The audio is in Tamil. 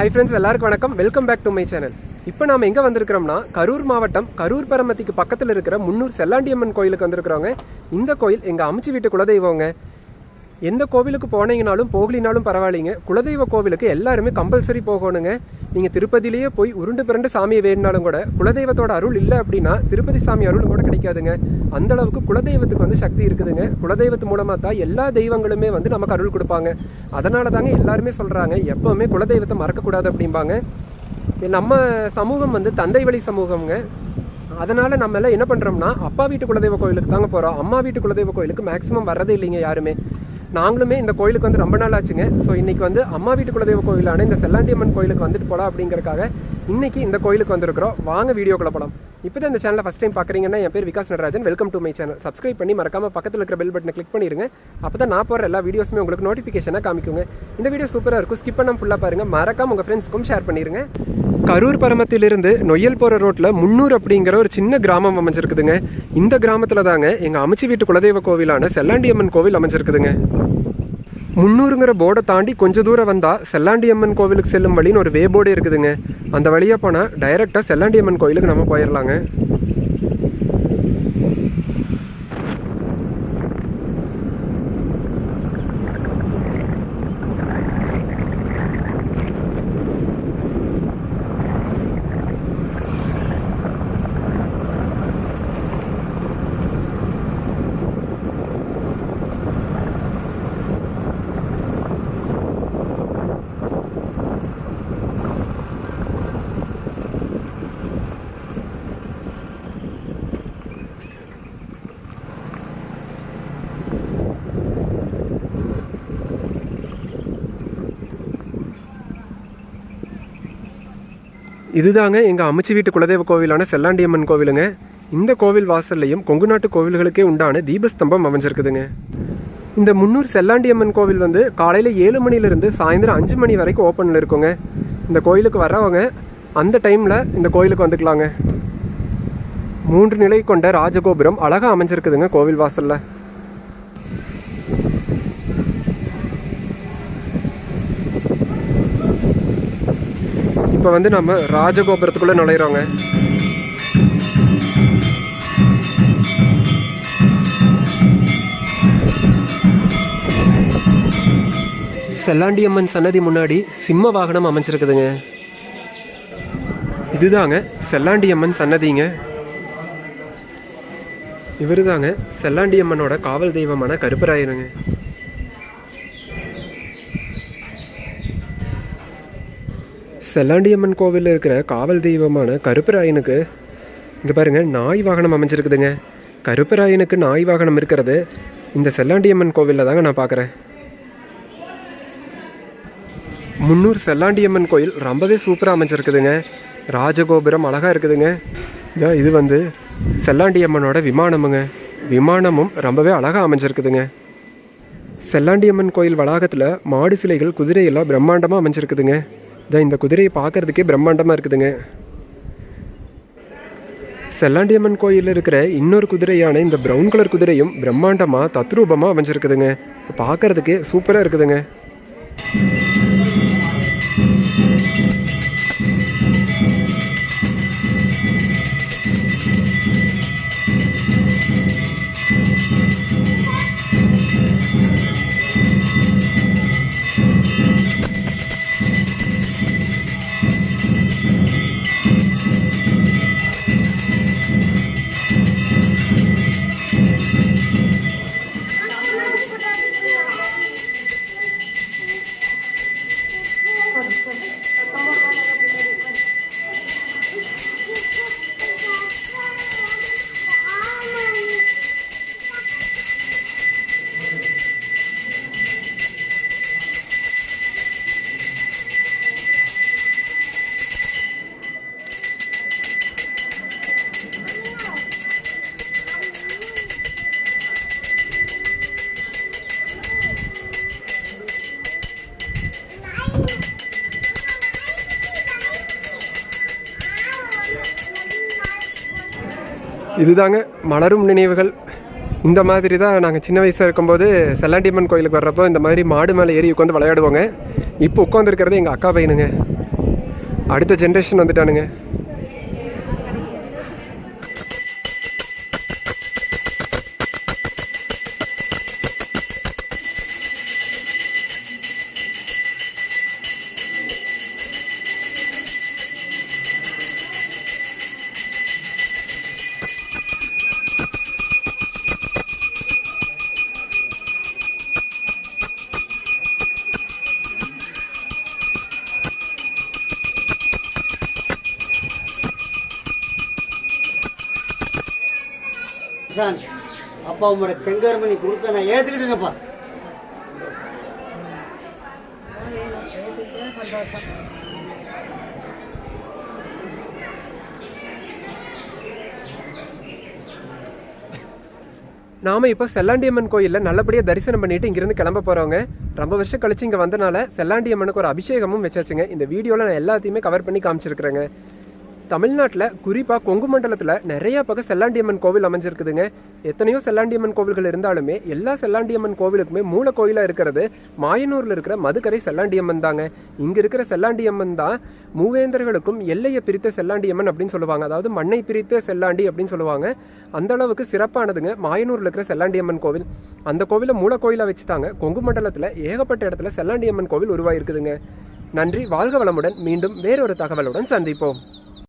ஹை ஃப்ரெண்ட்ஸ் எல்லாருக்கும் வணக்கம். Welcome back to my channel இப்போ நாம் எங்கே வந்திருக்கிறோம்னா கரூர் மாவட்டம் கரூர் பரமத்திக்கு பக்கத்தில் இருக்கிற முன்னூர் செல்லாண்டியம்மன் கோயிலுக்கு வந்திருக்கிறவங்க இந்த கோயில் எங்கள் அமைச்சு வீட்டு குலதெய்வங்க. எந்த கோவிலுக்கு போனீங்கனாலும் போகலினாலும் பரவாயில்லைங்க. குலதெய்வ கோவிலுக்கு எல்லாருமே கம்பல்சரி போகணுங்க. நீங்கள் திருப்பதியிலேயே போய் உருண்டு பிறண்டு சாமியை வேணுனாலும் கூட குலதெய்வத்தோட அருள் இல்லை அப்படின்னா திருப்பதி சாமி அருள் கூட கிடைக்காதுங்க. அந்த அளவுக்கு குலதெய்வத்துக்கு வந்து சக்தி இருக்குதுங்க. குலதெய்வத்து மூலமாக தான் எல்லா தெய்வங்களுமே வந்து நமக்கு அருள் கொடுப்பாங்க. அதனால தாங்க எல்லாருமே சொல்கிறாங்க எப்போவுமே குலதெய்வத்தை மறக்கக்கூடாது அப்படிம்பாங்க. நம்ம சமூகம் வந்து தந்தை வழி சமூகம்ங்க. அதனால் நம்ம எல்லாம் என்ன பண்ணுறோம்னா அப்பா வீட்டு குலதெய்வ கோயிலுக்கு தாங்க போகிறோம் அம்மா வீட்டு குலதெய்வ கோயிலுக்கு மேக்ஸிமம் வர்றதே இல்லைங்க யாருமே. நாங்களுமே இந்த கோயிலுக்கு வந்து ரொம்ப நாள் ஆச்சுங்க. ஸோ இன்றைக்கி வந்து அம்மா வீட்டு குலதெய்வ கோயிலான இந்த செல்லாண்டியம்மன் கோயிலுக்கு வந்துட்டு போகலாம் அப்படிங்கிறக்காக இன்றைக்கி இந்த கோயிலுக்கு வந்திருக்கிறோம். வாங்க வீடியோக்குள்ள போகலாம் இப்போ தான் இந்த சேனலை ஃபஸ்ட் டைம் பார்க்குறீங்கன்னா என் பேர் Vikas Natarajan. Welcome to my channel subscribe பண்ணி மறக்காம பக்கத்தில் இருக்கிற பெல் பட்டனை கிளிக் பண்ணிடுங்க அப்போ தான் நான் போகிற எல்லா வீடியோஸுமே உங்களுக்கு நோட்டிஃபிகேஷனாக காமிக்குங்க. இந்த வீடியோ சூப்பராக இருக்கும். ஸ்கிப் பண்ணாம ஃபுல்லாக பாருங்கள் மறக்காம உங்கள் ஃப்ரெண்ட்ஸ்க்கும் ஷேர் பண்ணிடுங்க கரூர் பரமத்திலிருந்து நொய்யல் போகிற ரோட்டில் முன்னூர் அப்படிங்கிற ஒரு சின்ன கிராமம் அமைஞ்சிருக்குதுங்க. இந்த கிராமத்தில் தாங்க எங்கள் அமைச்சு வீட்டு குலதெய்வ கோவிலான செல்லாண்டியம்மன் கோவில் அமைஞ்சிருக்குதுங்க. முன்னூறுங்கிற போர்டை தாண்டி கொஞ்சம் தூரம் வந்தால் செல்லாண்டியம்மன் கோவிலுக்கு செல்லும் வழின்னு ஒரு வே போர்டு இருக்குதுங்க. அந்த வழியாக போனால் டைரெக்டாக செல்லாண்டியம்மன் கோவிலுக்கு நம்ம போயிடலாங்க இதுதாங்க எங்கள் அமைச்சு வீட்டு குலதெய்வ கோவிலான செல்லாண்டியம்மன் கோவிலுங்க. இந்த கோவில் வாசல்லையும் கொங்கு நாட்டு கோவில்களுக்கே உண்டான தீபஸ்தம்பம் அமைஞ்சிருக்குதுங்க. இந்த முன்னூர் செல்லாண்டியம்மன் கோவில் வந்து காலையில் ஏழு மணிலேருந்து சாயந்தரம் அஞ்சு மணி வரைக்கும் ஓப்பனில் இருக்குங்க. இந்த கோயிலுக்கு வரவங்க அந்த டைமில் இந்த கோயிலுக்கு வந்துக்கலாங்க. மூன்று நிலை கொண்ட ராஜகோபுரம் அழகாக அமைஞ்சிருக்குதுங்க கோவில் வாசலில். இப்போ வந்து நம்ம ராஜகோபுரத்துக்குள்ளே நுழையிறோங்க. செல்லாண்டியம்மன் சன்னதி முன்னாடி சிம்ம வாகனம் அமைஞ்சிருக்குதுங்க. இதுதாங்க செல்லாண்டியம்மன் சன்னதிங்க. இவரு தாங்க செல்லாண்டியம்மனோட காவல் தெய்வமான கருப்பராயருங்க செல்லாண்டியம்மன் கோவிலில் இருக்கிற காவல் தெய்வமான கருப்பராயனுக்கு இங்கே பாருங்கள் நாய் வாகனம் அமைஞ்சிருக்குதுங்க. கருப்பராயனுக்கு நாய் வாகனம் இருக்கிறது இந்த செல்லாண்டியம்மன் கோவிலில் தாங்க நான் பார்க்குறேன் முன்னூர் செல்லாண்டியம்மன் கோயில் ரொம்பவே சூப்பராக அமைஞ்சிருக்குதுங்க. ராஜகோபுரம் அழகாக இருக்குதுங்க. இது வந்து செல்லாண்டியம்மனோட விமானமுங்க. விமானமும் ரொம்பவே அழகாக அமைஞ்சிருக்குதுங்க. செல்லாண்டியம்மன் கோயில் வளாகத்தில் மாடு சிலைகள் குதிரையெல்லாம் பிரம்மாண்டமாக அமைஞ்சிருக்குதுங்க. இதான் இந்த குதிரையை பார்க்கறதுக்கே பிரம்மாண்டமாக இருக்குதுங்க. செல்லாண்டியம்மன் கோயிலில் இருக்கிற இன்னொரு குதிரையான இந்த ப்ரௌன் கலர் குதிரையும் பிரம்மாண்டமாக தத்ரூபமாக அமைஞ்சிருக்குதுங்க. பார்க்கறதுக்கே சூப்பராக இருக்குதுங்க. இதுதாங்க மலரும் நினைவுகள். இந்த மாதிரி தான் நாங்கள் சின்ன வயசாக இருக்கும்போது செல்லாண்டியம்மன் கோயிலுக்கு வர்றப்போ இந்த மாதிரி மாடு மேலே ஏறி உட்காந்து விளையாடுவோங்க. இப்போ உட்காந்துருக்கிறது எங்கள் அக்கா பையனுங்க. அடுத்த ஜென்ரேஷன் வந்துட்டானுங்க. சான் அப்பா உங்களோட செங்கர்மணி கொடுத்த நான் ஏற்றுக்கிட்டேனப்பா நாம இப்போ செல்லாண்டியம்மன் கோயிலில் நல்லபடியாக தரிசனம் பண்ணிட்டு இங்கிருந்து கிளம்ப போகிறவங்க ரொம்ப வருஷம் கழிச்சு இங்கே வந்தனால செல்லாண்டியம்மனுக்கு ஒரு அபிஷேகமும் வச்சாச்சுங்க. இந்த வீடியோவில் நான் எல்லாத்தையுமே கவர் பண்ணி காமிச்சிருக்கிறேங்க. தமிழ்நாட்டில் குறிப்பாக கொங்கு மண்டலத்தில் நிறைய பக்கம் செல்லாண்டியம்மன் கோவில் அமைஞ்சிருக்குதுங்க. எத்தனையோ செல்லாண்டியம்மன் கோவில்கள் இருந்தாலுமே எல்லா செல்லாண்டியம்மன் கோவிலுக்குமே மூல கோயிலாக இருக்கிறது மாயனூரில் இருக்கிற மதுக்கரை செல்லாண்டியம்மன் தாங்க. இங்கே இருக்கிற செல்லாண்டியம்மன் தான் மூவேந்தர்களுக்கும் எல்லையை பிரித்த செல்லாண்டியம்மன் அப்படின்னு சொல்லுவாங்க. அதாவது மண்ணை பிரித்த செல்லாண்டி அப்படின்னு சொல்லுவாங்க. அந்த அளவுக்கு சிறப்பானதுங்க மாயனூரில் இருக்கிற செல்லாண்டியம்மன் கோவில். அந்த கோவிலை மூல கோயிலாக வச்சுட்டாங்க கொங்கு மண்டலத்தில் ஏகப்பட்ட இடத்துல செல்லாண்டியம்மன் கோவில் உருவாயிருக்குதுங்க. நன்றி வாழ்க வளமுடன். மீண்டும் வேறொரு தகவலுடன் சந்திப்போம்.